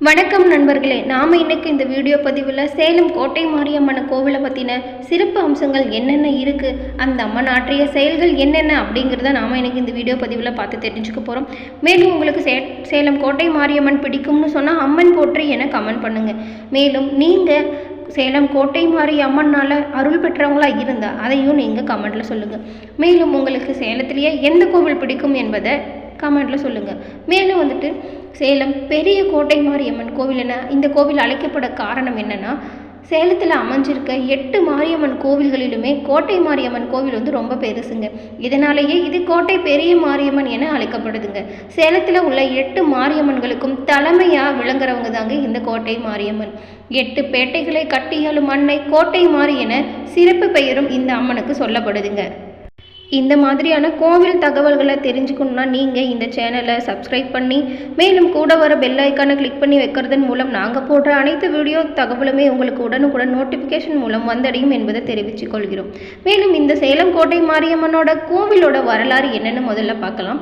வணக்கம் நண்பர்களே நாம் இன்றைக்கி இந்த வீடியோ பதிவில் சேலம் கோட்டை மாரியம்மன் கோவிலை பற்றின சிறப்பு அம்சங்கள் என்னென்ன இருக்குது அந்த அம்மன் ஆற்றிய செயல்கள் என்னென்ன அப்படிங்கிறத நாம் இன்றைக்கி இந்த வீடியோ பதிவில் பார்த்து தெரிஞ்சுக்க போகிறோம் மேலும் உங்களுக்கு சே சேலம் கோட்டை மாரியம்மன் பிடிக்கும்னு சொன்னால் அம்மன் போற்றி என கமெண்ட் பண்ணுங்கள் மேலும் நீங்கள் சேலம் கோட்டை மாறி அம்மனால் அருள் பெற்றவங்களாக இருந்தால் அதையும் நீங்கள் கமெண்ட்டில் சொல்லுங்கள் மேலும் உங்களுக்கு சேலத்திலேயே எந்த கோவில் பிடிக்கும் என்பதை கமெண்ட்டில் சொல்லுங்கள் மேலும் வந்துட்டு சேலம் பெரிய கோட்டை மாரியம்மன் கோவில் என இந்த கோவில் அழைக்கப்பட காரணம் என்னென்னா சேலத்தில் அமைஞ்சிருக்க எட்டு மாரியம்மன் கோவில்களிலுமே கோட்டை மாரியம்மன் கோவில் வந்து ரொம்ப பெருசுங்க. இதனாலேயே இது கோட்டை பெரிய மாரியம்மன் என அழைக்கப்படுதுங்க. சேலத்தில் உள்ள எட்டு மாரியம்மன்களுக்கும் தலைமையாக விளங்குறவங்க தாங்க இந்த கோட்டை மாரியம்மன். எட்டு பேட்டைகளை கட்டியாலும் மண்ணை கோட்டை மாறி என சிறப்பு பெயரும் இந்த அம்மனுக்கு சொல்லப்படுதுங்க. இந்த மாதிரியான கோவில் தகவல்களை தெரிஞ்சுக்கணுன்னா நீங்கள் இந்த சேனலை சப்ஸ்கிரைப் பண்ணி மேலும் கூட வர பெல் ஐக்கானை கிளிக் பண்ணி வைக்கிறதன் மூலம் நாங்கள் போடுற அனைத்து வீடியோ தகவலுமே உங்களுக்கு உடனுக்குடன் நோட்டிஃபிகேஷன் மூலம் வந்தடையும் என்பதை தெரிவித்துக் கொள்கிறோம். மேலும் இந்த சேலம் கோட்டை மாரியம்மனோட கோவிலோட வரலாறு என்னென்னு முதல்ல பார்க்கலாம்.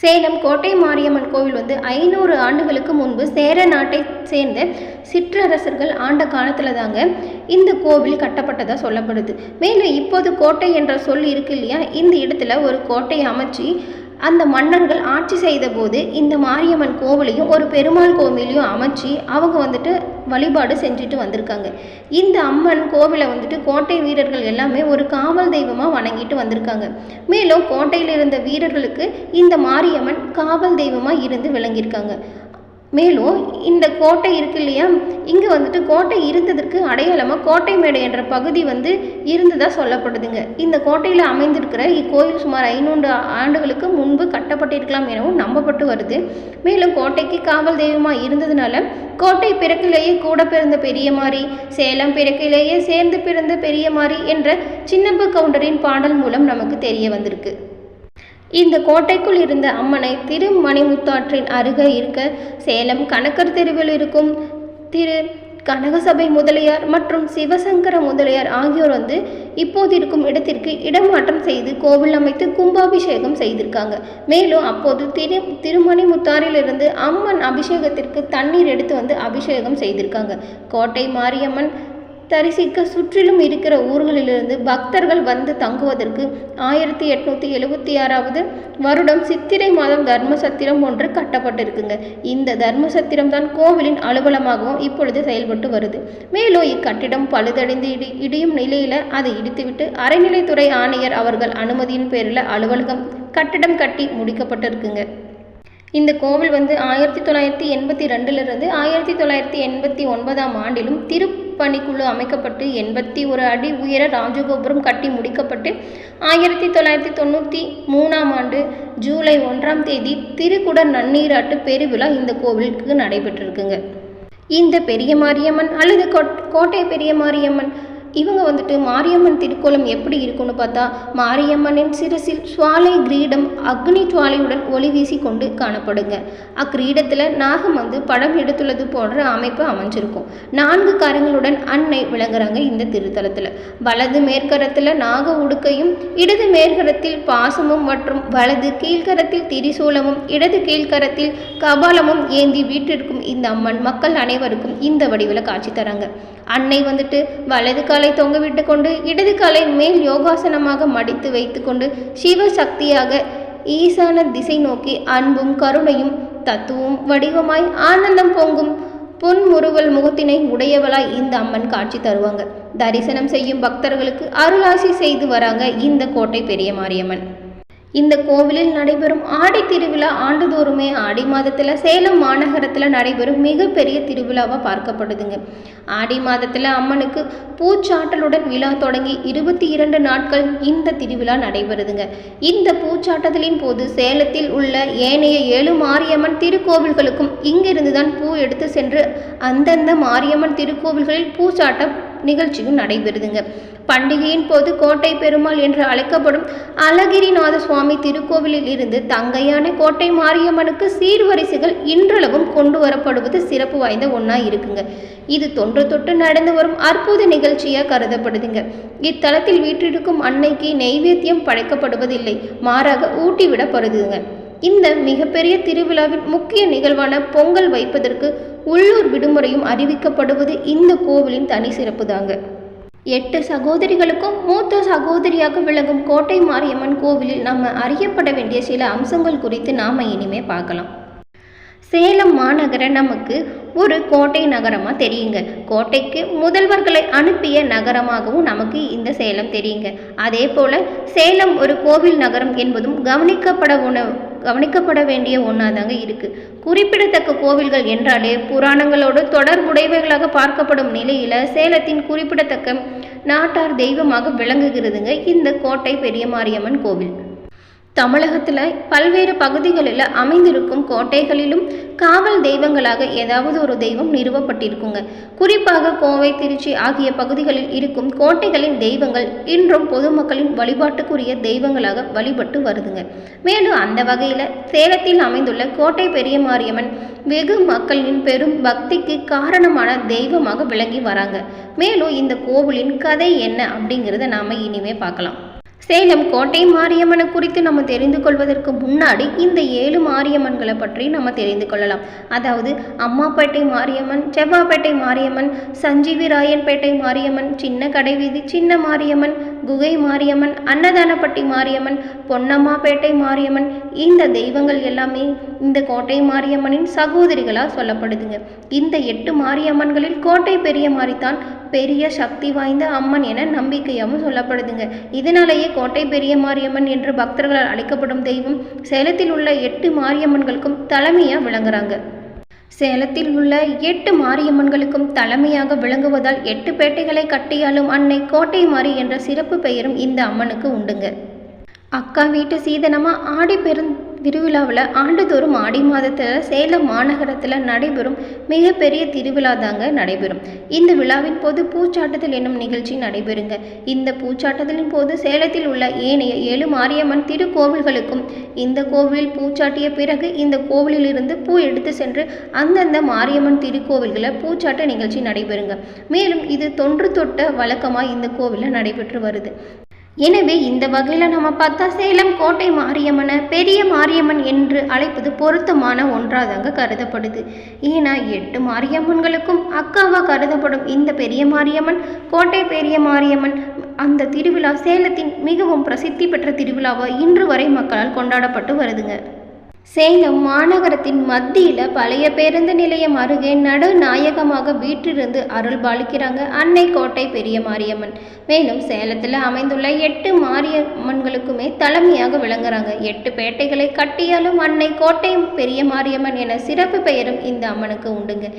சேலம் கோட்டை மாரியம்மன் கோவில் வந்து ஐநூறு ஆண்டுகளுக்கு முன்பு சேர நாட்டை சேர்ந்த சிற்றரசர்கள் ஆண்ட காலத்தில் தாங்க இந்த கோவில் கட்டப்பட்டதாக சொல்லப்படுது. மேலும் இப்போது கோட்டை என்ற சொல் இருக்கு இல்லையா? இந்த இடத்துல ஒரு கோட்டை அமைச்சு அந்த மன்னர்கள் ஆட்சி செய்தபோது இந்த மாரியம்மன் கோவிலையும் ஒரு பெருமாள் கோவிலையும் அமைச்சு அவங்க வந்துட்டு வழிபாடு செஞ்சுட்டு வந்திருக்காங்க. இந்த அம்மன் கோவிலை வந்துட்டு கோட்டை வீரர்கள் எல்லாமே ஒரு காவல் தெய்வமாக வணங்கிட்டு வந்திருக்காங்க. மேலும் கோட்டையில் இருந்த வீரர்களுக்கு இந்த மாரியம்மன் காவல் தெய்வமாக இருந்து விளங்கியிருக்காங்க. மேலும் இந்த கோட்டை இருக்கு இல்லையா? இங்கே வந்துட்டு கோட்டை இருந்ததற்கு அடையாளமாக கோட்டை மேடை என்ற பகுதி வந்து இருந்ததாக சொல்லப்படுதுங்க. இந்த கோட்டையில் அமைந்திருக்கிற இக்கோயில் சுமார் ஐநூறு ஆண்டுகளுக்கு முன்பு கட்டப்பட்டிருக்கலாம் எனவும் நம்பப்பட்டு வருது. மேலும் கோட்டைக்கு காவல் தெய்வமாக இருந்ததுனால கோட்டை பிறக்கிலேயே கூட பிறந்த பெரியமாரி சேலம் பிறக்கிலேயே சேர்ந்து பிறந்த பெரியமாரி என்ற சின்னப்ப கவுண்டரின் பாடல் மூலம் நமக்கு தெரிய வந்திருக்கு. இந்த கோட்டைக்குள் இருந்த அம்மனை திருமணிமுத்தாற்றின் அருகே இருக்க சேலம் கணக்கர் தெருவில் இருக்கும் திரு கனகசபை முதலியார் மற்றும் சிவசங்கர முதலியார் ஆகியோர் வந்து இப்போது இருக்கும் இடத்திற்கு இடமாற்றம் செய்து கோவில் அமைத்து கும்பாபிஷேகம் செய்திருக்காங்க. மேலும் அப்போது திரு திருமணிமுத்தாரிலிருந்து அம்மன் அபிஷேகத்திற்கு தண்ணீர் எடுத்து வந்து அபிஷேகம் செய்திருக்காங்க. கோட்டை மாரியம்மன் தரிசிக்க சுற்றிலும் இருக்கிற ஊர்களிலிருந்து பக்தர்கள் வந்து தங்குவதற்கு ஆயிரத்தி எட்நூற்றி எழுபத்தி ஆறாவது வருடம் சித்திரை மாதம் தர்மசத்திரம் ஒன்று கட்டப்பட்டிருக்குங்க. இந்த தர்மசத்திரம் தான் கோவிலின் அலுவலமாகவும் இப்பொழுது செயல்பட்டு வருது. மேலும் இக்கட்டிடம் பழுதடைந்து இடி இடியும் நிலையில் அதை இடித்துவிட்டு அறநிலைத்துறை ஆணையர் அவர்கள் அனுமதியின் பேரில் அலுவலகம் கட்டிடம் கட்டி முடிக்கப்பட்டிருக்குங்க. இந்த கோவில் வந்து ஆயிரத்தி தொள்ளாயிரத்தி எண்பத்தி ரெண்டுலேருந்து ஆயிரத்தி தொள்ளாயிரத்தி எண்பத்தி ஒன்பதாம் ஆண்டிலும் திரு பணிக்குழு அமைக்கப்பட்டு எண்பத்தி ஒரு அடி உயர ராஜகோபுரம் கட்டி முடிக்கப்பட்டு ஆயிரத்தி தொள்ளாயிரத்தி தொண்ணூற்றி மூணாம் ஆண்டு ஜூலை ஒன்றாம் தேதி திருக்குடர் நன்னீராட்டு பெருவிழா இந்த கோவிலுக்கு நடைபெற்றிருக்குங்க. இந்த பெரிய மாரியம்மன் அல்லது கோட்டை பெரிய மாரியம்மன் இவங்க வந்துட்டு மாரியம்மன் திருக்கோலம் எப்படி இருக்கும்னு பார்த்தா மாரியம்மனின் சிரசில் சுவாலை கிரீடம் அக்னி சுவாலையுடன் ஒளி வீசி கொண்டு காணப்படுங்க. அக்கிரீடத்தில் நாகம் வந்து படம் எடுத்துள்ளது போன்ற அமைப்பு அமைஞ்சிருக்கும். நான்கு கரங்களுடன் அன்னை விளங்குறாங்க இந்த திருத்தலத்தில். வலது மேற்கரத்தில் நாக உடுக்கையும் இடது மேற்கரத்தில் பாசமும் மற்றும் வலது கீழ்கரத்தில் திரிசூலமும் இடது கீழ்கரத்தில் கபாலமும் ஏந்தி வீட்டிற்கும் இந்த அம்மன் மக்கள் அனைவருக்கும் இந்த வடிவில் காட்சி தராங்க. அன்னை வந்துட்டு வலது கால காலை தொங்கவிட்டு கொண்டு இடது காலை மேல் யோகாசனமாக மடித்து வைத்துக்கொண்டு சிவ சக்தியாக ஈசான திசை நோக்கி அன்பும் கருணையும் தத்துவம் வடிவமாய் ஆனந்தம் பொங்கும் பொன்முறுவல் முகத்தினை உடையவளாய் இந்த அம்மன் காட்சி தருவாங்க. தரிசனம் செய்யும் பக்தர்களுக்கு அருளாசி செய்து வராங்க இந்த கோட்டை பெரிய மாரியம்மன். இந்த கோவிலில் நடைபெறும் ஆடி திருவிழா ஆண்டுதோறுமே ஆடி மாதத்தில் சேலம் மாநகரத்தில் நடைபெறும் மிகப்பெரிய திருவிழாவாக பார்க்கப்படுதுங்க. ஆடி மாதத்தில் அம்மனுக்கு பூச்சாட்டலுடன் விழா தொடங்கி இருபத்தி இரண்டு நாட்கள் இந்த திருவிழா நடைபெறுதுங்க. இந்த பூச்சாட்டுதலின் போது சேலத்தில் உள்ள ஏனைய ஏழு மாரியம்மன் திருக்கோவில்களுக்கும் இங்கிருந்து தான் பூ எடுத்து சென்று அந்தந்த மாரியம்மன் திருக்கோவில்களில் பூச்சாட்டம் நிகழ்ச்சியும் நடைபெறுதுங்க. பண்டிகையின் போது கோட்டை பெருமாள் என்று அழைக்கப்படும் அழகிரிநாத சுவாமி திருக்கோவிலில் இருந்து தங்கையான கோட்டை மாரியம்மனுக்கு சீர்வரிசைகள் இன்றளவும் கொண்டு வரப்படுவது சிறப்பு வாய்ந்த ஒன்றா இருக்குங்க. இது தொன்று தொட்டு நடந்து வரும் அற்புத நிகழ்ச்சியாக கருதப்படுதுங்க. இத்தலத்தில் வீற்றிருக்கும் அன்னைக்கு நெய்வேத்தியம் படைக்கப்படுவதில்லை மாறாக ஊட்டிவிடப்படுதுங்க. இந்த மிகப்பெரிய திருவிழாவின் முக்கிய நிகழ்வான பொங்கல் வைப்பதற்கு உள்ளூர் விடுமுறையும் அறிவிக்கப்படுவது இந்த கோவிலின் தனி சிறப்பு தாங்க எட்டு சகோதரிகளுக்கும் மூத்த சகோதரியாக விளங்கும் கோட்டை மாரியம்மன் கோவிலில் நம்ம அறியப்பட வேண்டிய சில அம்சங்கள் குறித்து நாம் இனிமே பார்க்கலாம். சேலம் மாநகரம் நமக்கு ஒரு கோட்டை நகரமாக தெரியுங்க. கோட்டைக்கு முதல்வர்களை அனுப்பிய நகரமாகவும் நமக்கு இந்த சேலம் தெரியுங்க. அதே போல் சேலம் ஒரு கோவில் நகரம் என்பதும் கவனிக்கப்பட உணவு கவனிக்கப்பட வேண்டிய ஒன்றாதாங்க இருக்குது குறிப்பிடத்தக்க கோவில்கள் என்றாலே புராணங்களோடு தொடர்புடையவைகளாக பார்க்கப்படும் நிலையில் சேலத்தின் குறிப்பிடத்தக்க நாட்டார் தெய்வமாக விளங்குகிறதுங்க இந்த கோட்டை பெரிய மாரியம்மன் கோவில். தமிழகத்தில் பல்வேறு பகுதிகளில் அமைந்திருக்கும் கோட்டைகளிலும் காவல் தெய்வங்களாக ஏதாவது ஒரு தெய்வம் நிறுவப்பட்டிருக்குங்க. குறிப்பாக கோவை திருச்சி ஆகிய பகுதிகளில் இருக்கும் கோட்டைகளின் தெய்வங்கள் இன்றும் பொதுமக்களின் வழிபாட்டுக்குரிய தெய்வங்களாக வழிபட்டு வருதுங்க. மேலும் அந்த வகையில் சேலத்தில் அமைந்துள்ள கோட்டை பெரிய மாரியம்மன் வெகு மக்களின் பெரும் பக்திக்கு காரணமான தெய்வமாக விளங்கி வராங்க. மேலும் இந்த கோவிலின் கதை என்ன அப்படிங்கிறத நாம் இனிமே பார்க்கலாம். சேலம் கோட்டை மாரியம்மனை குறித்து நம்ம தெரிந்து கொள்வதற்கு முன்னாடி இந்த ஏழு மாரியம்மன்களை பற்றி நம்ம தெரிந்து கொள்ளலாம். அதாவது அம்மாப்பேட்டை மாரியம்மன் செவ்வாப்பேட்டை மாரியம்மன் சஞ்சீவி ராயன்பேட்டை மாரியம்மன் சின்ன கடைவீதி சின்ன மாரியம்மன் குகை மாரியம்மன் அன்னதானப்பட்டி மாரியம்மன் பொன்னம்மாப்பேட்டை மாரியம்மன் இந்த தெய்வங்கள் எல்லாமே இந்த கோட்டை மாரியம்மனின் சகோதரிகளாக சொல்லப்படுதுங்க. இந்த எட்டு மாரியம்மன்களில் கோட்டை பெரிய மாரித்தான் பெரிய சக்தி வாய்ந்த அம்மன் என நம்பிக்கையாகவும் சொல்லப்படுதுங்க. இதனாலேயே கோட்டை பெரிய மாரியம்மன் என்று பக்தர்களால் அழைக்கப்படும் தெய்வம் சேலத்தில் உள்ள எட்டு மாரியம்மன்களுக்கும் தலைமையாக விளங்குறாங்க. சேலத்தில் உள்ள எட்டு மாரியம்மன்களுக்கும் தலைமையாக விளங்குவதால் எட்டு பேட்டைகளை கட்டியாலும் அன்னை கோட்டை மாரி என்ற சிறப்பு பெயரும் இந்த அம்மனுக்கு உண்டுங்க. அக்கா வீட்டு சீதனமா ஆடி பெரும் திருவிழாவில் ஆண்டுதோறும் ஆடி மாதத்தில் சேலம் மாநகரத்தில் நடைபெறும் மிகப்பெரிய திருவிழா தாங்க நடைபெறும். இந்த விழாவின் போது பூச்சாட்டுதல் என்னும் நிகழ்ச்சி நடைபெறுங்க. இந்த பூச்சாட்டுதலின் போது சேலத்தில் உள்ள ஏனைய ஏழு மாரியம்மன் திருக்கோவில்களுக்கும் இந்த கோவிலில் பூச்சாட்டிய பிறகு இந்த கோவிலிலிருந்து பூ எடுத்து சென்று அந்தந்த மாரியம்மன் திருக்கோவில்களில் பூச்சாட்ட நிகழ்ச்சி நடைபெறுங்க. மேலும் இது தொன்று தொட்ட வழக்கமாக இந்த கோவிலில் நடைபெற்று வருது. எனவே இந்த வகையில் நம்ம பார்த்தா சேலம் கோட்டை மாரியம்மனை பெரிய மாரியம்மன் என்று அழைப்பது பொருத்தமான ஒன்றாதாங்க கருதப்படுது. ஏன்னா எட்டு மாரியம்மன்களுக்கும் அக்காவாக கருதப்படும் இந்த பெரிய மாரியம்மன் கோட்டை பெரிய மாரியம்மன் அந்த திருவிழா சேலத்தின் மிகவும் பிரசித்தி பெற்ற திருவிழாவாக இன்று வரை மக்களால் கொண்டாடப்பட்டு வருதுங்க. சேலம் மாநகரத்தின் மத்தியில் பழைய பேருந்து நிலையம் அருகே நடுநாயகமாக வீற்றிருந்து அருள் பாலிக்கிறாங்க அன்னை கோட்டை பெரிய மாரியம்மன். மேலும் சேலத்தில் அமைந்துள்ள எட்டு மாரியம்மன்களுக்குமே தலைமையாக விளங்குறாங்க. எட்டு பேட்டைகளை கட்டியாலும் அன்னை கோட்டை பெரிய மாரியம்மன் என சிறப்பு பெயரும் இந்த அம்மனுக்கு உண்டுங்க.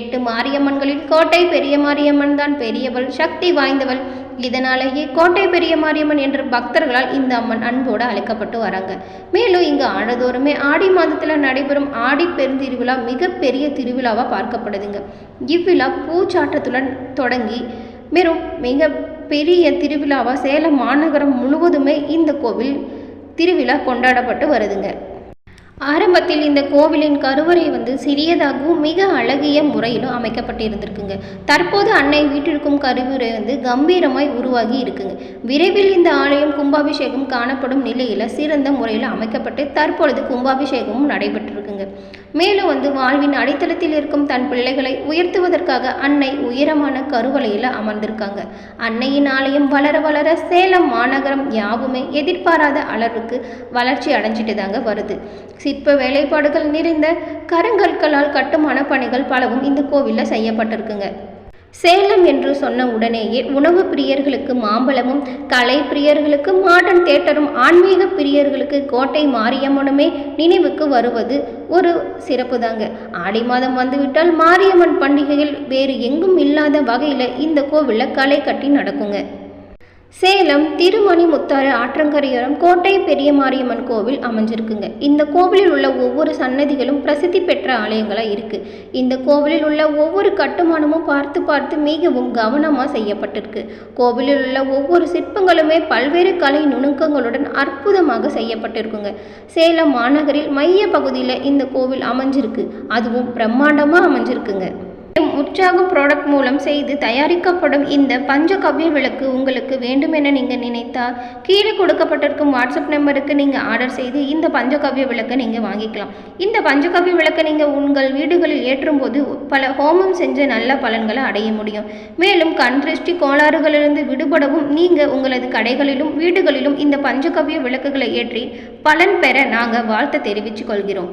எட்டு மாரியம்மன்களில் கோட்டை பெரிய மாரியம்மன் தான் பெரியவள் சக்தி வாய்ந்தவள். இதனாலேயே கோட்டை பெரிய மாரியம்மன் என்ற பக்தர்களால் இந்த அம்மன் அன்போடு அழைக்கப்பட்டு வராங்க. மேலும் இங்கு ஆண்டுதோறுமே ஆடி மாதத்தில் நடைபெறும் ஆடி பெருந்திருவிழா மிகப்பெரிய திருவிழாவாக பார்க்கப்படுதுங்க. இவ்விழா பூச்சாட்டத்துடன் தொடங்கி வெறும் மிக பெரிய திருவிழாவாக சேலம் மாநகரம் முழுவதுமே இந்த கோவில் திருவிழா கொண்டாடப்பட்டு வருதுங்க. ஆரம்பத்தில் இந்த கோவிலின் கருவறை வந்து சிறியதாகவும் மிக அழகிய முறையிலும் அமைக்கப்பட்டிருந்திருக்குங்க. தற்போது அன்னை வீட்டிற்கும் கருவறை வந்து கம்பீரமாய் உருவாகி இருக்குங்க. விரைவில் இந்த ஆலயம் கும்பாபிஷேகம் காணப்படும் நிலையில் சிறந்த முறையில் அமைக்கப்பட்டு தற்பொழுது கும்பாபிஷேகமும் நடைபெற்றிருக்குங்க. மேலும் வந்து வாழ்வின் அடித்தளத்தில் இருக்கும் தன் பிள்ளைகளை உயர்த்துவதற்காக அன்னை உயரமான கருவலையில் அமர்ந்திருக்காங்க. அன்னையின் ஆலயம் வளர வளர சேலம் மாநகரம் யாவுமே எதிர்பாராத அளவுக்கு வளர்ச்சி அடைஞ்சிட்டு தாங்க வருது. சிற்ப வேலைப்பாடுகள் நிறைந்த கருங்கற்களால் கட்டுமான பணிகள் பலவும் இந்த கோவிலில் செய்யப்பட்டிருக்குங்க. சேலம் என்று சொன்ன உடனேயே உணவு பிரியர்களுக்கு மாம்பழமும் கலை பிரியர்களுக்கு மாடர்ன் தேட்டரும் ஆன்மீக பிரியர்களுக்கு கோட்டை மாரியம்மனுமே நினைவுக்கு வருவது ஒரு சிறப்பு தாங்க ஆடி மாதம் வந்துவிட்டால் மாரியம்மன் பண்டிகையில் வேறு எங்கும் இல்லாத வகையில் இந்த கோவிலில் களை கட்டி நடக்குங்க. சேலம் திருமணி முத்தாறு ஆற்றங்கரையோரம் கோட்டை பெரிய மாரியம்மன் கோவில் அமைஞ்சிருக்குங்க. இந்த கோவிலில் உள்ள ஒவ்வொரு சன்னதிகளும் பிரசித்தி பெற்ற ஆலயங்களாக இருக்குது இந்த கோவிலில் உள்ள ஒவ்வொரு கட்டுமானமும் பார்த்து பார்த்து மிகவும் கவனமாக செய்யப்பட்டிருக்கு. கோவிலில் உள்ள ஒவ்வொரு சிற்பங்களுமே பல்வேறு கலை நுணுக்கங்களுடன் அற்புதமாக செய்யப்பட்டிருக்குங்க. சேலம் மாநகரில் மைய பகுதியில் இந்த கோவில் அமைஞ்சிருக்கு. அதுவும் பிரம்மாண்டமாக அமைஞ்சிருக்குங்க. உற்சாகம் ப்ராடக்ட் மூலம் செய்து தயாரிக்கப்படும் இந்த பஞ்சகவ்ய விளக்கு உங்களுக்கு வேண்டுமென நீங்கள் நினைத்தால் கீழே கொடுக்கப்பட்டிருக்கும் வாட்ஸ்அப் நம்பருக்கு நீங்கள் ஆர்டர் செய்து இந்த பஞ்சகவ்ய விளக்கை நீங்கள் வாங்கிக்கலாம். இந்த பஞ்சகவ்ய விளக்கை நீங்கள் உங்கள் வீடுகளில் ஏற்றும்போது பல ஹோமம் செஞ்ச நல்ல பலன்களை அடைய முடியும். மேலும் கண் திருஷ்டி கோளாறுகளிலிருந்து விடுபடவும் நீங்கள் உங்களது கடைகளிலும் வீடுகளிலும் இந்த பஞ்சகவ்ய விளக்குகளை ஏற்றி பலன் பெற நாங்கள் வாழ்த்து தெரிவித்துக் கொள்கிறோம்.